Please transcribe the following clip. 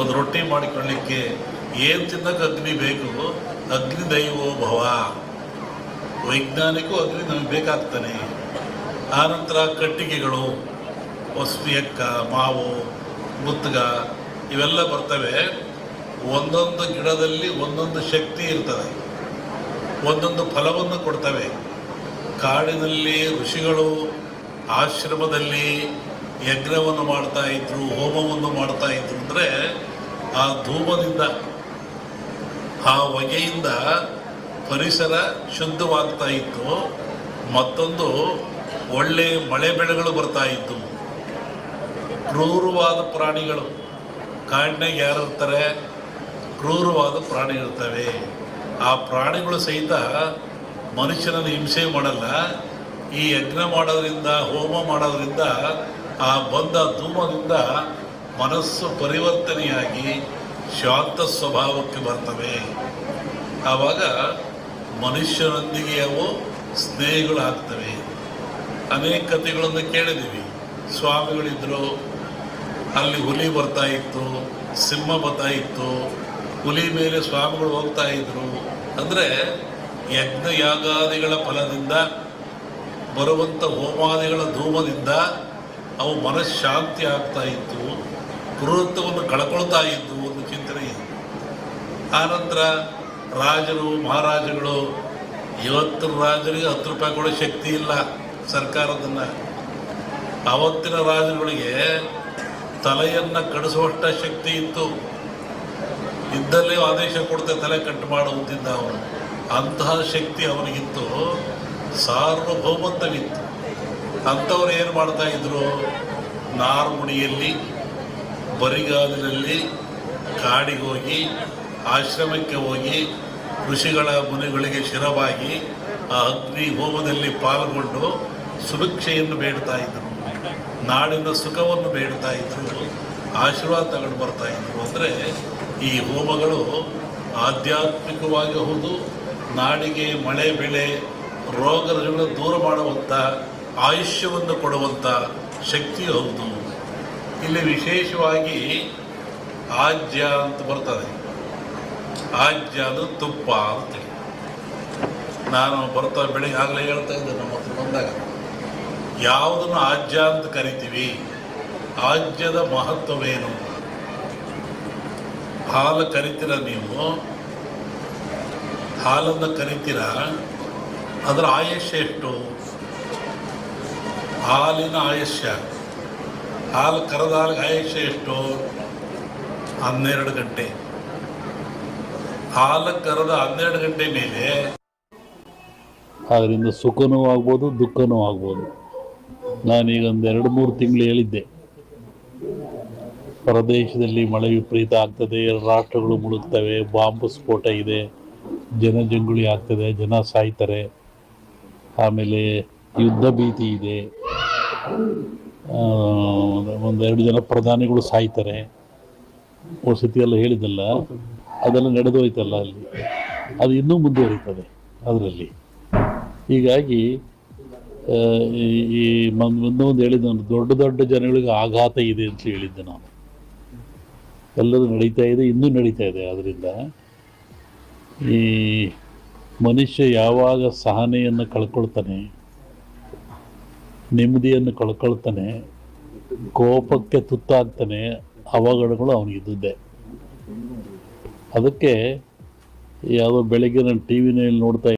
ಒಂದು ರೊಟ್ಟಿ ಮಾಡಿಕೊಳ್ಳಿಕ್ಕೆ ಏನು ತಿನ್ನಕ್ಕೆ ಅಗ್ನಿ ಬೇಕು? ಅಗ್ನಿ ದೈವೋ ಭವ. ವೈಜ್ಞಾನಿಕೂ ಅಗ್ನಿ ನಮಗೆ ಬೇಕಾಗ್ತಾನೆ. ಆನಂತರ ಕಟ್ಟಿಗೆಗಳು ಹೊಸ್ಪಿಯಕ್ಕ ಮಾವು, ಮುತ್ತಗ ಇವೆಲ್ಲ ಬರ್ತವೆ. ಒಂದೊಂದು ಗಿಡದಲ್ಲಿ ಒಂದೊಂದು ಶಕ್ತಿ ಇರ್ತದೆ. ಒಂದೊಂದು ಫಲವನ್ನು ಕೊಡ್ತವೆ. ಕಾಡಿನಲ್ಲಿ ಋಷಿಗಳು ಆಶ್ರಮದಲ್ಲಿ ಯಜ್ಞವನ್ನು ಮಾಡ್ತಾ ಇದ್ರು, ಹೋಮವನ್ನು ಮಾಡ್ತಾ ಇದ್ರು ಅಂದರೆ ಆ ಧೂಮದಿಂದ, ಆ ಹೊಗೆಯಿಂದ ಪರಿಸರ ಶುದ್ಧವಾಗ್ತಾ ಇತ್ತು. ಮತ್ತೊಂದು ಒಳ್ಳೆ ಮಳೆ ಬೆಳೆಗಳು ಬರ್ತಾ ಇತ್ತು. ಕ್ರೂರವಾದ ಪ್ರಾಣಿಗಳು. ಕಾಡಿನಾಗ ಯಾರು ಇರ್ತಾರೆ? ಕ್ರೂರವಾದ ಪ್ರಾಣಿ ಇರ್ತವೆ. ಆ ಪ್ರಾಣಿಗಳು ಸಹಿತ ಮನುಷ್ಯನನ್ನು ಹಿಂಸೆ ಮಾಡಲ್ಲ. ಈ ಯಜ್ಞ ಮಾಡೋದ್ರಿಂದ, ಹೋಮ ಮಾಡೋದ್ರಿಂದ, ಆ ಬಂದ ಧೂಮದಿಂದ ಮನಸ್ಸು ಪರಿವರ್ತನೆಯಾಗಿ ಶಾಂತ ಸ್ವಭಾವಕ್ಕೆ ಬರ್ತವೆ. ಆವಾಗ ಮನುಷ್ಯನೊಂದಿಗೆ ಅವು ಸ್ನೇಹಗಳು ಆಗ್ತವೆ ಅನೇಕ ಕಥೆಗಳನ್ನು ಕೇಳಿದ್ದೀವಿ. ಸ್ವಾಮಿಗಳಿದ್ರು, ಅಲ್ಲಿ ಹುಲಿ ಬರ್ತಾ ಇತ್ತು, ಸಿಂಹ ಬರ್ತಾ ಇತ್ತು, ಹುಲಿ ಮೇಲೆ ಸ್ವಾಮಿಗಳು ಹೋಗ್ತಾ ಇದ್ರು. ಅಂದರೆ ಯಜ್ಞ ಯಾಗಾದಿಗಳ ಫಲದಿಂದ ಬರುವಂಥ ಹೋಮಾದಿಗಳ ಧೂಮದಿಂದ ಅವು ಮನಃಶಾಂತಿ ಆಗ್ತಾ ಇತ್ತು. ಕ್ರೂರತ್ವವನ್ನು ಕಳ್ಕೊಳ್ತಾ ಇದ್ದು ಒಂದು ಚಿಂತನೆ ಇದೆ. ಆನಂತರ ರಾಜರು ಮಹಾರಾಜಗಳು ಇವತ್ತು ರಾಜರಿಗೆ ಹತ್ತು ರೂಪಾಯಿ ಕೊಡೋ ಶಕ್ತಿ ಇಲ್ಲ ಸರ್ಕಾರದನ್ನು. ಅವತ್ತಿನ ರಾಜರುಗಳಿಗೆ ತಲೆಯನ್ನು ಕಡಿಸುವಷ್ಟ ಶಕ್ತಿ ಇತ್ತು. ಇದ್ದಲ್ಲೇ ಆದೇಶ ಕೊಡ್ತೆ ತಲೆ ಕಟ್ಟು ಮಾಡುವಂತಿದ್ದ ಅವನು. ಅಂತಹ ಶಕ್ತಿ ಅವನಿಗಿತ್ತು. ಸಾರ್ವಭೌಮತ್ವವಿತ್ತು. ಅಂಥವ್ರು ಏನು ಮಾಡ್ತಾ ಇದ್ರು? ನಾರ್ಮುಡಿಯಲ್ಲಿ ಬರಿಗಾಲಿನಲ್ಲಿ ಕಾಡಿಗೆ ಹೋಗಿ, ಆಶ್ರಮಕ್ಕೆ ಹೋಗಿ, ಋಷಿಗಳ ಮುನಿಗಳಿಗೆ ಶಿರವಾಗಿ ಆ ಅಗ್ನಿ ಹೋಮದಲ್ಲಿ ಪಾಲ್ಗೊಂಡು ಸುಭಿಕ್ಷೆಯನ್ನು ಬೇಡ್ತಾ ಇದ್ರು ನಾಡಿನ ಸುಖವನ್ನು ಬೇಡ್ತಾ ಇದ್ರು ಆಶೀರ್ವಾದ ತಗೊಂಡು ಬರ್ತಾ ಇದ್ರು ಅಂದರೆ ಈ ಹೋಮಗಳು ಆಧ್ಯಾತ್ಮಿಕವಾಗಿ ಹೌದು ನಾಡಿಗೆ ಮಳೆ, ಬೆಳೆ ರೋಗ ರುಜಿನಗಳನ್ನು ದೂರ ಮಾಡುವಂಥ, ಆಯುಷ್ಯವನ್ನು ಕೊಡುವಂಥ ಶಕ್ತಿ ಹೌದು. ಇಲ್ಲಿ ವಿಶೇಷವಾಗಿ ಆಜ್ಯ ಅಂತ ಬರ್ತದೆ. ಆಜ್ಯ ಅದು ತುಪ್ಪ ಅಂತೇಳಿ ನಾನು ಬರ್ತಾ ಬೆಳಿಗ್ಗೆ ಆಗಲೇ ಹೇಳ್ತಾ ಇದ್ದೆ ನಮ್ಮ ಹತ್ರ ಬಂದಾಗ. ಯಾವುದನ್ನು ಆಜ್ಯ ಅಂತ ಕರಿತೀವಿ? ಆಜ್ಯದ ಮಹತ್ವವೇನು? ಹಾಲು ಕರಿತೀರ ನೀವು? ಹಾಲನ್ನು ಕರಿತೀರ? ಅದರ ಆಯುಷ್ಯ ಎಷ್ಟು? ಹಾಲಿನ ಆಯುಷ್ಯ ಹಾಲು ಕರೆದ ಹಾಲಿಗೆ ಆಯುಷ್ಯ ಎಷ್ಟು ಹನ್ನೆರಡು ಗಂಟೆ. ಹಾಲು ಕರೆದ ಹನ್ನೆರಡು ಗಂಟೆ ಮೇಲೆ. ಅದರಿಂದ ಸುಖನೂ ಆಗ್ಬೋದು, ದುಃಖನೂ ಆಗ್ಬೋದು. ನಾನೀಗ ಒಂದು ಎರಡು ಮೂರು ತಿಂಗಳು ಹೇಳಿದ್ದೆ. ಪ್ರದೇಶದಲ್ಲಿ ಮಳೆ ವಿಪರೀತ ಆಗ್ತದೆ ರಾಷ್ಟ್ರಗಳು ಮುಳುಗ್ತವೆ, ಬಾಂಬ್ ಸ್ಫೋಟ ಇದೆ ಜನಜಂಗುಳಿ ಆಗ್ತದೆ, ಜನ ಸಾಯ್ತಾರೆ. ಆಮೇಲೆ ಯುದ್ಧ ಭೀತಿ ಇದೆ. ಒಂದೆರಡು ಜನ ಪ್ರಧಾನಿಗಳು ಸಾಯ್ತಾರೆ. ವಸತಿ ಎಲ್ಲ ಹೇಳಿದಲ್ಲ ಅದೆಲ್ಲ ನಡೆದೋಯ್ತಲ್ಲ ಅಲ್ಲಿ. ಅದು ಇನ್ನೂ ಮುಂದುವರಿತದೆ ಅದರಲ್ಲಿ. ಹೀಗಾಗಿ ಈ- ಈ ಮನ್- ಮುಂದೆ ಒಂದು ಹೇಳಿದ್ದೆ ನಾನು, ದೊಡ್ಡ ದೊಡ್ಡ ಜನಗಳಿಗೆ ಆಘಾತ ಇದೆ ಅಂತ ಹೇಳಿದ್ದೆ ನಾನು. ಎಲ್ಲರೂ ನಡೀತಾ ಇದೆ, ಇನ್ನೂ ನಡೀತಾ ಇದೆ. ಅದರಿಂದ ಈ ಮನುಷ್ಯ ಯಾವಾಗ ಸಹನೆಯನ್ನು ಕಳ್ಕೊಳ್ತಾನೆ ನೆಮ್ಮದಿಯನ್ನು ಕಳ್ಕೊಳ್ತಾನೆ ಕೋಪಕ್ಕೆ ತುತ್ತಾಗ್ತಾನೆ ಅವಘಡಗಳು ಅವನಿಗಿದ್ದುದೇ ಅದಕ್ಕೆ ಯಾವುದೋ ಬೆಳಗ್ಗೆ ನಾನು ಟಿ ವಿನಲ್ಲಿ ನೋಡ್ತಾ